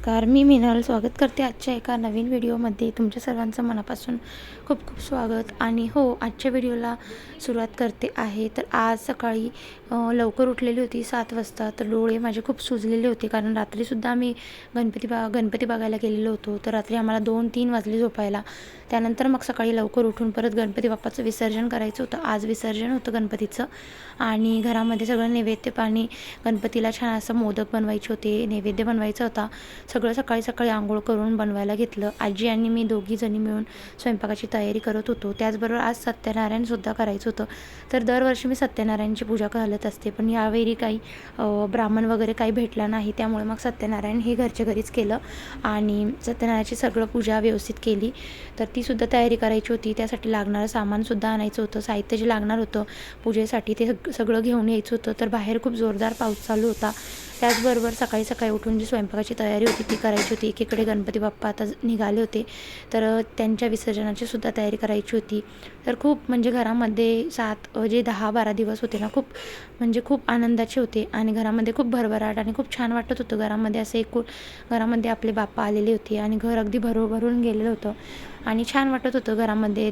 नमस्कार मी मिनल स्वागत करते आजच्या एका नवीन व्हिडिओमध्ये. तुमच्या सर्वांचं मनापासून खूप खूप स्वागत. आणि हो आजच्या व्हिडिओला सुरुवात करते आहे. तर आज सकाळी लवकर उठलेली होती सात वाजता. तर डोळे माझे खूप सुजलेले होते कारण रात्रीसुद्धा आम्ही गणपती बा गणपती बघायला गेलेलो होतो. तर रात्री आम्हाला दोन तीन वाजले झोपायला. त्यानंतर मग सकाळी लवकर उठून परत गणपती बाप्पाचं विसर्जन करायचं होतं. आज विसर्जन होतं गणपतीचं. आणि घरामध्ये सगळं नैवेद्य पाणी गणपतीला छान असं मोदक बनवायचे होते. नैवेद्य बनवायचा होता. सगळं सकाळी सकाळी आंघोळ करून बनवायला घेतलं. आजी आणि मी दोघी जणी मिळून स्वयंपाकाची तयारी करत होतो. त्याचबरोबर आज सत्यनारायणसुद्धा करायचं होतं. तर दरवर्षी मी सत्यनारायणची पूजा घालत असते. पण यावेळी काही ब्राह्मण वगैरे काही भेटला नाही. त्यामुळे मग सत्यनारायण हे घरच्या घरीच केलं आणि सत्यनारायणाची सगळं पूजा व्यवस्थित केली. तर तीसुद्धा तयारी करायची होती. त्यासाठी लागणारं सामानसुद्धा आणायचं होतं. साहित्य जे लागणार होतं पूजेसाठी ते सग सगळं घेऊन यायचं होतं. तर बाहेर खूप जोरदार पाऊस चालू होता. त्याचबरोबर सकाळी सकाळी उठून जी स्वयंपाकाची तयारी होती ती करायची होती एकीकडे गणपती बाप्पा आता निघाले होते तर त्यांच्या विसर्जनाची सुद्धा तयारी करायची होती. तर खूप म्हणजे घरामध्ये सात जे दहा बारा दिवस होते ना खूप म्हणजे खूप आनंदाचे होते आणि घरामध्ये खूप भरभराट आणि खूप छान वाटत होतं. घरामध्ये असे एकूण घरामध्ये आपले बाप्पा आलेले होते आणि घर अगदी भरू भरून गेलेलं होतं आणि छान वाटत होतं घरामध्ये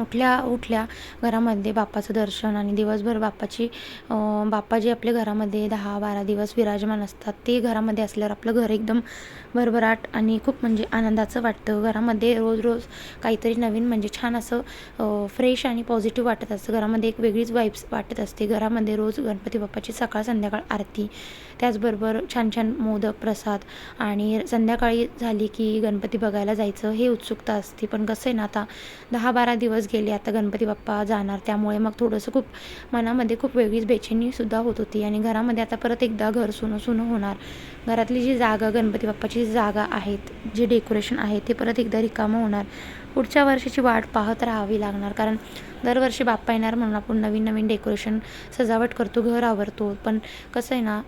उठल्या उठल्या घरामध्ये बाप्पाचं दर्शन आणि दिवसभर बाप्पाची बाप्पा जे आपल्या घरामध्ये दहा बारा दिवस विराजमान असतात ते घरामध्ये असल्यावर आपलं घर एकदम भरभराट आणि खूप म्हणजे आनंदाचं वाटतं. घरामध्ये रोज रोज काहीतरी नवीन म्हणजे छान असं फ्रेश आणि पॉझिटिव्ह वाटत असतं. घरामध्ये एक वेगळीच वाईब्स वाटत असते. घरामध्ये रोज गणपती बाप्पाची सकाळ संध्याकाळ आरती त्याचबरोबर छान छान मोदक प्रसाद आणि संध्याकाळी झाली की गणपती बघायला जायचं हे उत्सुकता असते. पण कसं आहे ना आता दहा बारा दिवस गेले आता गणपती बाप्पा जाणार त्यामुळे मग थोडंसं खूप मनामध्ये खूप वेगळीच बेचैनीसुद्धा होत होती. आणि घरामध्ये आता परत एकदा घर सुनं सुनं होणार. घरातली जी जागा गणपती बाप्पाची जी जागा आहेत जे डेकोरेशन आहे ते परत एकदा रिकामं होणार. पुढच्या वर्षाची वाट पाहत राहावी लागणार. कारण दरवर्षी बाप्पा येणार म्हणून आपण नवीन नवीन डेकोरेशन सजावट करतो घर आवरतो. पण कसं आहे ना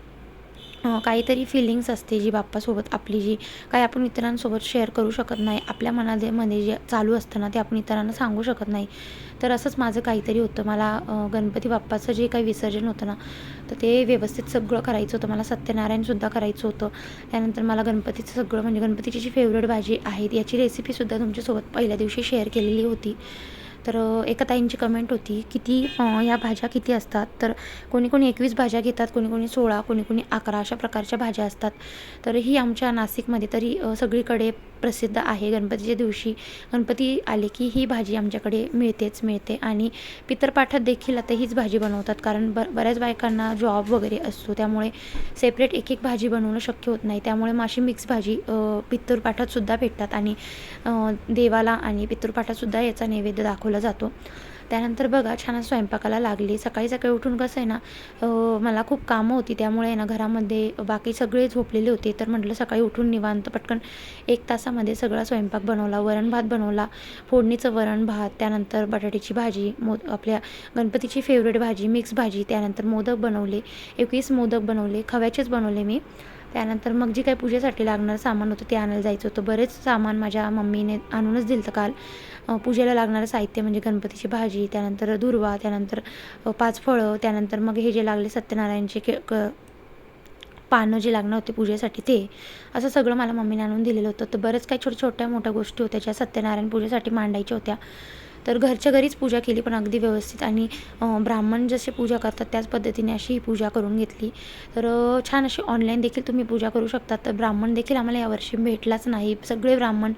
काहीतरी फिलिंग्स असते जी बाप्पासोबत आपली जी काही आपण इतरांसोबत शेअर करू शकत नाही आपल्या मनामध्ये मध्ये जे चालू असतं ना ते आपण इतरांना सांगू शकत नाही. तर असंच माझं काहीतरी होतं. मला गणपती बाप्पाचं जे काही विसर्जन होतं ना तर ते व्यवस्थित सगळं करायचं होतं. मला सत्यनारायणसुद्धा करायचं होतं. त्यानंतर मला गणपतीचं सगळं म्हणजे गणपतीची जी फेवरेट भाजी आहे याची रेसिपीसुद्धा तुमच्यासोबत पहिल्या दिवशी शेअर केलेली होती. तर एका ताईंची कमेंट होती किती या भाज्या किती असतात? तर कोणी कोणी एकवीस भाज्या घेतात कोणी कोणी सोळा कोणी कोणी अकरा अशा प्रकारच्या भाज्या असतात. तर ही आमच्या नाशिकमध्ये तरी सगळीकडे प्रसिद्ध आहे. गणपतीच्या दिवशी गणपती आले की ही भाजी आमच्याकडे मिळतेच मिळते. आणि पितरपाठात देखील आता हीच भाजी बनवतात. कारण ब बऱ्याच बायकांना जॉब वगैरे असतो. त्यामुळे सेपरेट एक एक भाजी बनवणं शक्य होत नाही. त्यामुळे माशी मिक्स भाजी अ, पितृपाठातसुद्धा भेटतात. आणि देवाला आणि पितृपाठातसुद्धा याचा नैवेद्य दाखवला जातो. त्यानंतर बघा छान स्वयंपाकाला लागली. सकाळी सकाळी उठून कसं आहे ना मला खूप कामं होती. त्यामुळे ना घरामध्ये बाकी सगळे झोपलेले होते. तर म्हटलं सकाळी उठून निवांत पटकन एक तासामध्ये सगळा स्वयंपाक बनवला. वरण भात बनवला. फोडणीचं वरण भात त्यानंतर बटाट्याची भाजी मोद आपल्या गणपतीची फेवरेट भाजी मिक्स भाजी त्यानंतर मोदक बनवले. एकवीस मोदक बनवले. खव्याचेच बनवले मी. त्यानंतर मग जी काही पूजेसाठी लागणारं सामान होतं ते आणायला जायचं होतं. बरेच सामान माझ्या मम्मीने आणूनच दिलं होतं काल पूजेला लागणारं साहित्य म्हणजे गणपतीची भाजी त्यानंतर दुर्वा त्यानंतर पाच फळं त्यानंतर मग हे जे लागले सत्यनारायणचे के क पानं जे लागणार होते पूजेसाठी ते असं सगळं मला मम्मीने आणून दिलेलं होतं. तर बरंच काही छोट्या छोट्या मोठ्या गोष्टी होत्या ज्या सत्यनारायण पूजेसाठी मांडायच्या होत्या. तर घरच्या घरीच पूजा केली पण अगदी व्यवस्थित. आणि ब्राह्मण जसे पूजा करतात त्याच पद्धतीने अशी ही पूजा करून घेतली. तर छान अशी ऑनलाईन देखील तुम्ही पूजा करू शकता तर ब्राह्मण देखील आम्हाला यावर्षी भेटलाच नाही. सगळे ब्राह्मण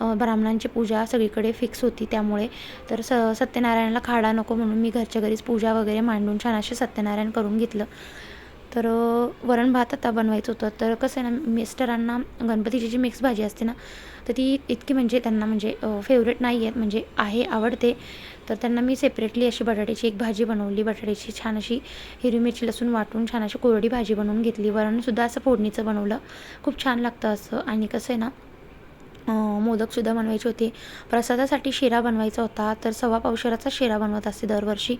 ब्राह्मणांची पूजा सगळीकडे फिक्स होती त्यामुळे. तर स सत्यनारायणाला खाडा नको म्हणून मी घरच्या घरीच पूजा वगैरे मांडून छान असे सत्यनारायण करून घेतलं. तर वरण भात आता बनवायचं होतं. तर कसं आहे ना मिस्टरांना गणपतीची जी मिक्स भाजी असते ना तर ती इतकी म्हणजे त्यांना म्हणजे फेवरेट नाही आहेत. म्हणजे आहे आवडते. तर त्यांना मी सेपरेटली अशी बटाट्याची एक भाजी बनवली. बटाट्याची छान अशी हिरवी मिरची लसूण वाटून छान अशी कोरडी भाजी बनवून घेतली. वरणसुद्धा असं फोडणीचं बनवलं. खूप छान लागतं असं. आणि कसं आहे ना मोदकसुद्धा बनवायचे होते. प्रसादासाठी शिरा बनवायचा होता. तर सव्वा पावशेराचा शिरा बनवत असते दरवर्षी.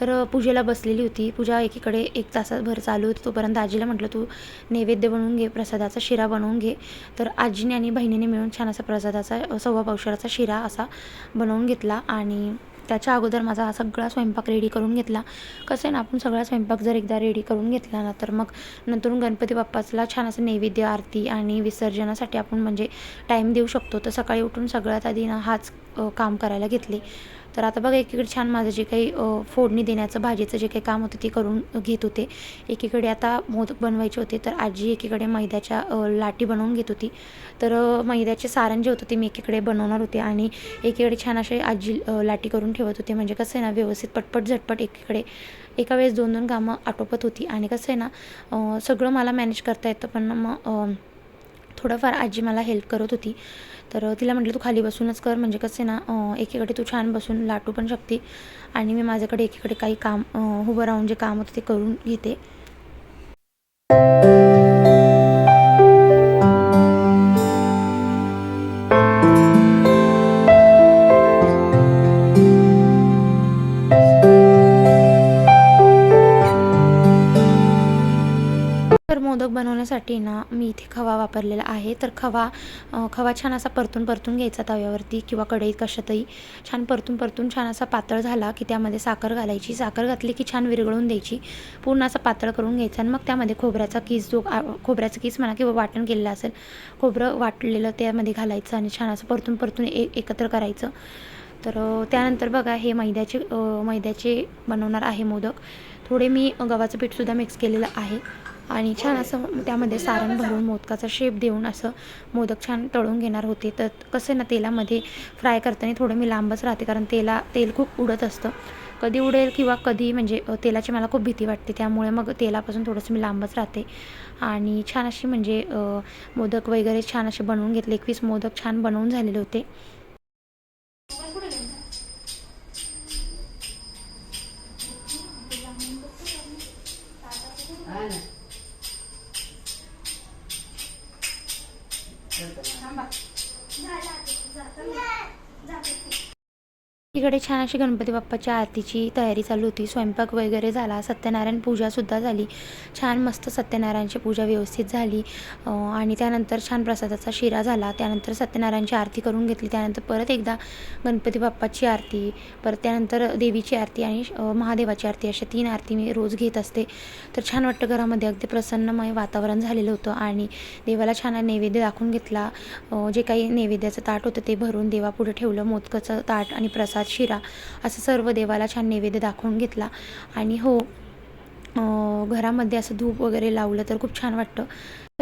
तर पूजेला बसलेली होती. पूजा एकीकडे एक तासाभर चालू होती. तोपर्यंत आजीला म्हटलं तू नैवेद्य बनवून घे प्रसादाचा शिरा बनवून घे. तर आजीने आणि बहिणीने मिळून छान असा प्रसादाचा सव्वा पावशेराचा शिरा असा बनवून घेतला. आणि त्याच्या अगोदर माझा हा सगळा स्वयंपाक रेडी करून घेतला. कसं आहे ना आपण सगळा स्वयंपाक जर एकदा रेडी करून घेतला ना तर मग नंतरून गणपती बाप्पाला छान असं नैवेद्य आरती आणि विसर्जनासाठी आपण म्हणजे टाईम देऊ शकतो. तर सकाळी उठून सगळ्यात आधी ना हाच काम करायला घेतले. तर आता बघा एकीकडे छान माझं जे काही फोडणी देण्याचं भाजीचं जे काही काम होतं ते करून घेत होते. एकीकडे आता मोदक बनवायचे होते तर आजी एकीकडे मैद्याच्या लाटी बनवून घेत होती. तर मैद्याचे सारण जे होतं ते मी एकीकडे बनवणार होते आणि एकीकडे छान असे आजी लाटी करून ठेवत होते. म्हणजे कसं आहे ना व्यवस्थित पटपट झटपट एकीकडे एका वेळेस दोन दोन कामं आटोपत होती. आणि कसं आहे ना सगळं मला मॅनेज करता येतं पण मग थोडंफार आजी मला हेल्प करत होती. तर तिला म्हटलं तू खाली बसूनच कर म्हणजे कसं आहे ना एकीकडे तू छान बसून लाटू पण शकते आणि मी माझ्याकडे एकीकडे काही काम उभं राहून जे काम होतं ते करून घेते. बनवण्यासाठी ना मी इथे खवा वापरलेला आहे. तर खवा खवा छान असा परतून परतून घ्यायचा तव्यावरती किंवा कढईत कशातही. छान परतून परतून छान असा पातळ झाला की त्यामध्ये साखर घालायची. साखर घातली की छान विरघळून द्यायची. पूर्ण असा पातळ करून घ्यायचा आणि मग त्यामध्ये खोबऱ्याचा किस जो खोबऱ्याचा किस म्हणा किंवा वाटण केलेलं असेल खोबरं वाटलेलं त्यामध्ये घालायचं आणि छान असं परतून परतून ए एकत्र करायचं. तर त्यानंतर बघा हे मैद्याचे मैद्याचे बनवणार आहे मोदक. थोडे मी गव्हाचं पीठसुद्धा मिक्स केलेलं आहे. आणि छान असं त्यामध्ये सारण भरून मोदकाचा शेप देऊन असं मोदक छान तळून घेणार होते. तर कसं ना तेलामध्ये फ्राय करताना थोडं मी लांबच राहते कारण तेला तेल खूप उडत असतं. कधी उडेल किंवा कधी म्हणजे तेलाची मला खूप भीती वाटते त्यामुळे मग तेलापासून थोडंसं मी लांबच राहते. आणि छान अशी म्हणजे मोदक वगैरे छान असे बनवून घेतले. एकवीस मोदक छान बनवून झालेले होते. इकडे छान अशी गणपती बाप्पाच्या आरतीची तयारी चालू होती. स्वयंपाक वगैरे झाला. सत्यनारायण पूजासुद्धा झाली. छान मस्त सत्यनारायणची पूजा व्यवस्थित झाली. आणि त्यानंतर छान प्रसादाचा शिरा झाला. त्यानंतर सत्यनारायणची आरती करून घेतली. त्यानंतर परत एकदा गणपती बाप्पाची आरती परत त्यानंतर देवीची आरती आणि महादेवाची आरती अशा तीन आरती मी रोज घेत असते. तर छान वाटतं घरामध्ये. अगदी प्रसन्नमय वातावरण झालेलं होतं आणि देवाला छान नैवेद्य दाखवून घेतला. जे काही नैवेद्याचं ताट होतं ते भरून देवापुढे ठेवलं. मोदकाचं ताट आणि प्रसाद शिरा असं सर्व देवाला छान नैवेद्य दाखवून घेतला. आणि हो घरामध्ये असं धूप वगैरे लावलं तर खूप छान वाटतं.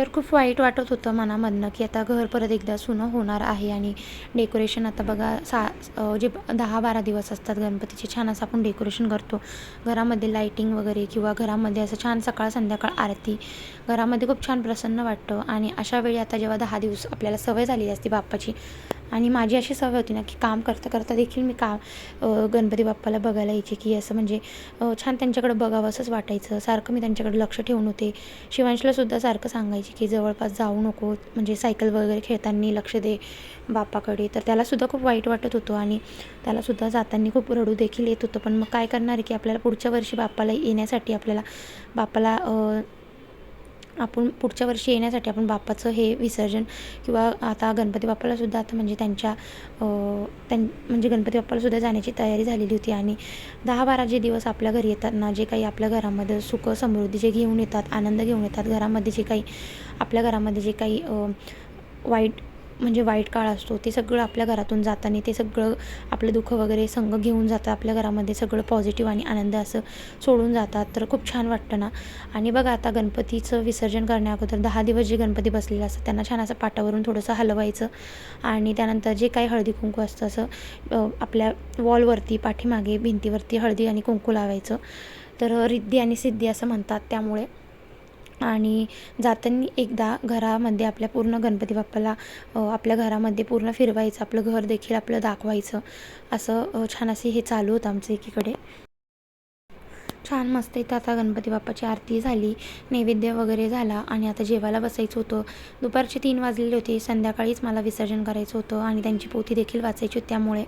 तर खूप वाईट वाटत होतं मनामधनं की आता घर परत एकदा सुनं होणार आहे आणि डेकोरेशन आता बघा सा जे दहा बारा दिवस असतात गणपतीचे छान असं आपण डेकोरेशन करतो. घरामध्ये लाईटिंग वगैरे किंवा घरामध्ये असं छान सकाळ संध्याकाळ आरती घरामध्ये खूप छान प्रसन्न वाटतं. आणि अशा वेळी आता जेव्हा दहा दिवस आपल्याला सवय झालेली असते बाप्पाची आणि माझी अशी सवय होती ना की काम करता करता देखील मी काम गणपती बाप्पाला बघायला यायचे की असं म्हणजे छान त्यांच्याकडे बघावं असंच वाटायचं. सारखं मी त्यांच्याकडे लक्ष ठेवून होते. शिवांशला सुद्धा सारखं सांगायचे की जवळपास जाऊ नको म्हणजे सायकल वगैरे खेळताना लक्ष दे बापाकडे. तर त्यालासुद्धा खूप वाईट वाटत होतं आणि त्यालासुद्धा जाताना खूप रडू देखील येत होतं. पण मग काय करणार की आपल्याला पुढच्या वर्षी बापाला येण्यासाठी आपल्याला बापाला आपण पुढच्या वर्षी येण्यासाठी आपण बाप्पाचं हे विसर्जन किंवा आता गणपती बाप्पालासुद्धा आता म्हणजे त्यांच्या त्यां म्हणजे गणपती बाप्पालासुद्धा जाण्याची तयारी झालेली होती आणि दहा बारा जे दिवस आपल्या घरी येतात ना जे काही आपल्या घरामध्ये सुख समृद्धी जे घेऊन येतात आनंद घेऊन येतात घरामध्ये जे काही आपल्या घरामध्ये जे काही वाईट म्हणजे वाईट काळ असतो ते सगळं आपल्या घरातून जाताना ते सगळं आपलं दुःख वगैरे संग घेऊन जातं आपल्या घरामध्ये सगळं पॉझिटिव्ह आणि आनंद असं सोडून जातात. तर खूप छान वाटतं ना. आणि बघा आता गणपतीचं विसर्जन करण्याअगोदर दहा दिवस जे गणपती बसलेले असतात त्यांना छान असं पाटावरून थोडंसं हलवायचं आणि त्यानंतर जे काही हळदी कुंकू असतं असं आपल्या वॉलवरती पाठीमागे भिंतीवरती हळदी आणि कुंकू लावायचं. तर रिद्धी आणि सिद्धी असं म्हणतात त्यामुळे. आणि जाताना एकदा घरामध्ये आपल्या पूर्ण गणपती बाप्पाला आपल्या घरामध्ये पूर्ण फिरवायचं आपलं घर देखील आपलं दाखवायचं. असं छान असे हे चालू होतं आमचं एकीकडे. छान मस्त इथं आता गणपती बाप्पाची आरती झाली नैवेद्य वगैरे झाला आणि आता जेवायला बसायचं होतं. दुपारचे तीन वाजलेले होते संध्याकाळीच मला विसर्जन करायचं होतं आणि त्यांची पोथी देखील वाचायची होती त्यामुळे.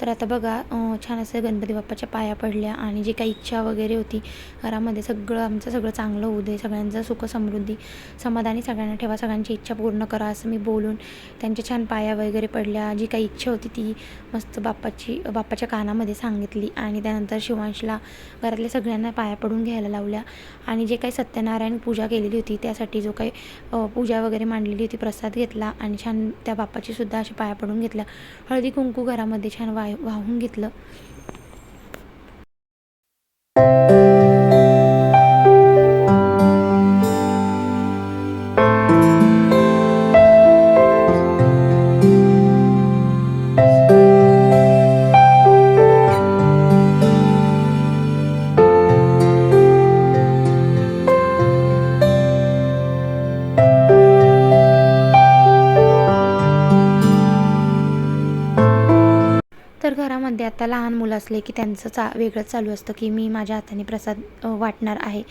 तर आता बघा छान असं गणपती बाप्पाच्या पाया पडल्या आणि जी काही इच्छा वगैरे होती घरामध्ये सगळं आमचं सगळं चांगलं होऊ दे सगळ्यांचं सुख समृद्धी समाधानी सगळ्यांना ठेवा सगळ्यांची इच्छा पूर्ण करा असं मी बोलून त्यांच्या छान पाया वगैरे पडल्या. जी काही इच्छा होती ती मस्त बाप्पाची बाप्पाच्या कानामध्ये सांगितली आणि त्यानंतर शिवांशला घरातल्या सगळ्यांना पाया पडून घ्यायला लावल्या. आणि जे काही सत्यनारायण पूजा केलेली होती त्यासाठी जो काही पूजा वगैरे मांडलेली होती प्रसाद घेतला आणि छान त्या बाप्पाची सुद्धा अशी पाया पडून घेतल्या. हळदी कुंकू घरामध्ये छान वा वाहून घेतलं. आता लहान मुलं असले की त्यांचं चा वेगळंच चालू असतं की मी माझ्या हाताने प्रसाद वाटणार आहे.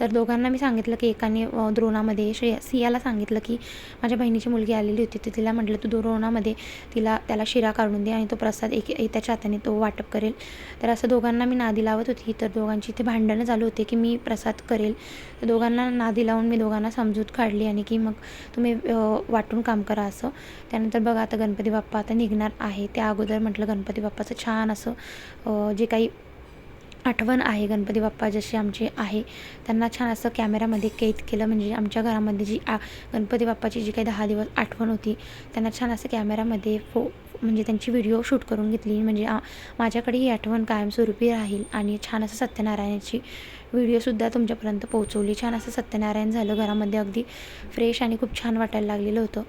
तर दोघांना मी सांगितलं की एकाने द्रोणामध्ये श्रेया सियाला सांगितलं की माझ्या बहिणीची मुलगी आलेली होती तर तिला म्हटलं तू द्रोणामध्ये तिला त्याला शिरा काढून दे आणि तो प्रसाद एक त्याच्या हाताने तो वाटप करेल. तर असं दोघांना मी नादी लावत होती. तर दोघांची इथे भांडणं चालू होते की मी प्रसाद करेल. तर दोघांना नादी लावून मी दोघांना समजूत काढली आणि की मग तुम्ही वाटून काम करा असं. त्यानंतर बघा आता गणपती बाप्पा आता निघणार आहे. त्या अगोदर म्हटलं गणपती बाप्पाचं छान असं असं जे काही आठवण आहे गणपती बाप्पा जशी आमची आहे त्यांना छान असं कॅमेरामध्ये कैद केलं. म्हणजे आमच्या घरामध्ये जी आ गणपती बाप्पाची जी काही दहा दिवस आठवण होती त्यांना छान असं कॅमेरामध्ये फो म्हणजे त्यांची व्हिडिओ शूट करून घेतली. म्हणजे माझ्याकडे ही आठवण कायमस्वरूपी राहील आणि छान असं सत्यनारायणाची व्हिडिओसुद्धा तुमच्यापर्यंत पोहोचवली. छान असं सत्यनारायण झालं घरामध्ये. अगदी फ्रेश आणि खूप छान वाटायला लागलेलं होतं.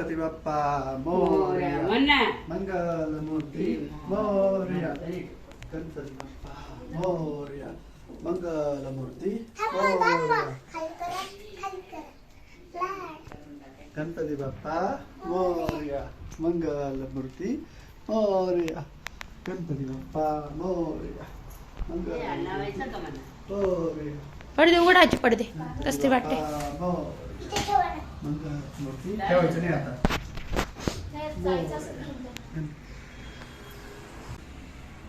गणपती बाप्पा मोरया मंगल मूर्ती मोरया गणपती बाप्पा मोरया मंगल मूर्ती मोरया गणपती बाप्पा मोरया मंगल मूर्ती मोरया गणपती बाप्पा मोरया मंगल मोरया पडदे उघडायचे पडदे कसते वाटते बाप्पा मोरया. मंगल मूर्ती ठेवायचं नाही आता.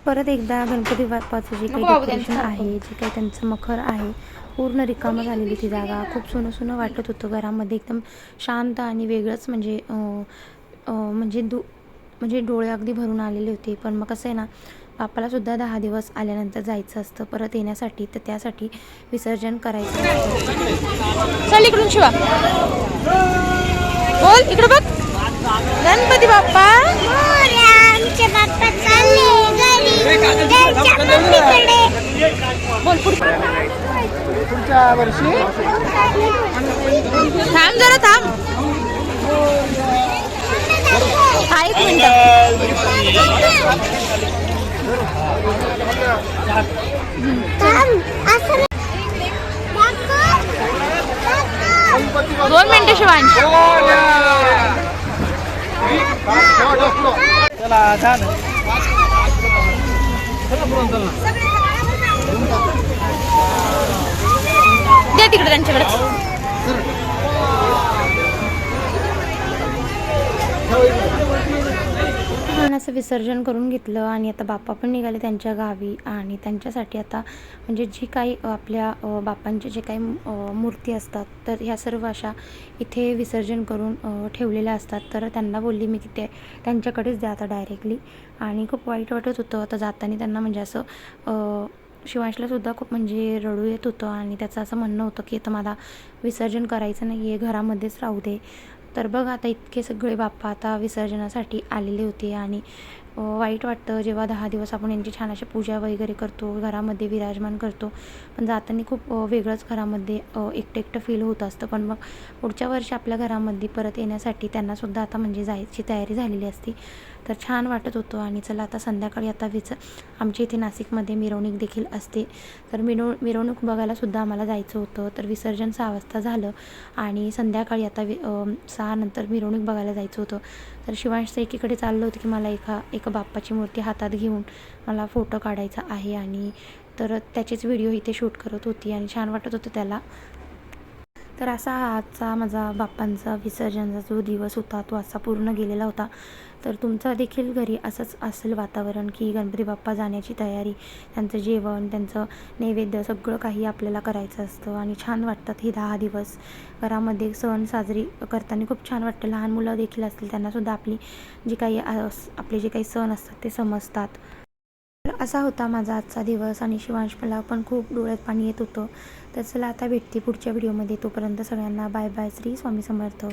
परत एकदा गणपती बाप्पाचं जे काही डेकोरेशन आहे जे काही त्यांचं मखर आहे पूर्ण रिकामं झालेली ती जागा. खूप सोनं सोनं वाटत होतं घरामध्ये. एकदम शांत आणि वेगळंच म्हणजे म्हणजे दु म्हणजे डोळे अगदी भरून आलेले होते. पण मग कसं आहे ना बाप्पाला सुद्धा दहा दिवस आल्यानंतर जायचं असतं. परत येण्यासाठी तर त्यासाठी विसर्जन करायचं. चल इकडून शिवा. बोल इकडं बघ. गणपती बाप्पा. बोल पुढे. पुढच्या वर्षी? थांब जरा थांब. हा एक मिनिट. दोन मिनिटं शिवाय चला तिकडे त्यांच्याकडे. छान असं विसर्जन करून घेतलं आणि आता बाप्पा पण निघाले त्यांच्या गावी आणि त्यांच्यासाठी आता म्हणजे जी काही आपल्या बापांचे बाप्पांचे जे काही मूर्ती असतात तर ह्या सर्व अशा इथे विसर्जन करून ठेवलेल्या असतात. तर त्यांना बोलली मी की ते त्यांच्याकडेच द्या आता डायरेक्टली आणि खूप वाईट वाटत होतं. आता जाताना त्यांना म्हणजे असं अ, शिवांशला सुद्धा खूप म्हणजे रडू येत होतं आणि त्याचं असं म्हणणं होतं की आता मला विसर्जन करायचं नाही आहे घरामध्येच राहू दे. तर बघ आता इतके सगळे बाप्पा आता विसर्जनासाठी आलेले होते आणि वाईट वाटतं. जेव्हा दहा दिवस आपण यांची छान अशी पूजा वगैरे करतो घरामध्ये विराजमान करतो पण जाताना खूप वेगळंच घरामध्ये एकटं एकटं फील होत असतं. पण मग पुढच्या वर्षी आपल्या घरामध्ये परत येण्यासाठी त्यांनासुद्धा आता म्हणजे जायची तयारी झालेली असते. तर छान वाटत होतं आणि चला आता संध्याकाळी आता विच आमच्या इथे नाशिकमध्ये मिरवणूक देखील असते. तर मिरव मिरवणूक बघायलासुद्धा आम्हाला जायचं होतं. तर विसर्जन सहा वाजता झालं आणि संध्याकाळी आता वि सहा नंतर मिरवणूक बघायला जायचं होतं. तर शिवांशचं एकीकडे चाललं होतं की मला एका एक बाप्पाची मूर्ती हातात घेऊन मला फोटो काढायचा आहे आणि तर त्याचेच व्हिडिओ इथे शूट करत होती आणि छान वाटत होतं त्याला. तर असा हा आजचा माझा बाप्पांचा विसर्जनचा जो दिवस होता तो असा पूर्ण गेलेला होता. तर तुमचा देखील घरी असंच असेल वातावरण की गणपती बाप्पा जाण्याची तयारी त्यांचं जेवण त्यांचं नैवेद्य सगळं काही आपल्याला करायचं असतं आणि छान वाटतात हे दहा दिवस. घरामध्ये सण साजरी करताना खूप छान वाटतं. लहान मुलं देखील असतील त्यांनासुद्धा आपली जी काही आपले जे काही सण असतात ते समजतात. तर असा होता माझा आजचा दिवस आणि शिवांश मला पण खूप डोळ्यात पाणी येत होतं. तर चला आता भेटते पुढच्या व्हिडिओमध्ये. तोपर्यंत सगळ्यांना बाय बाय. श्री स्वामी समर्थ.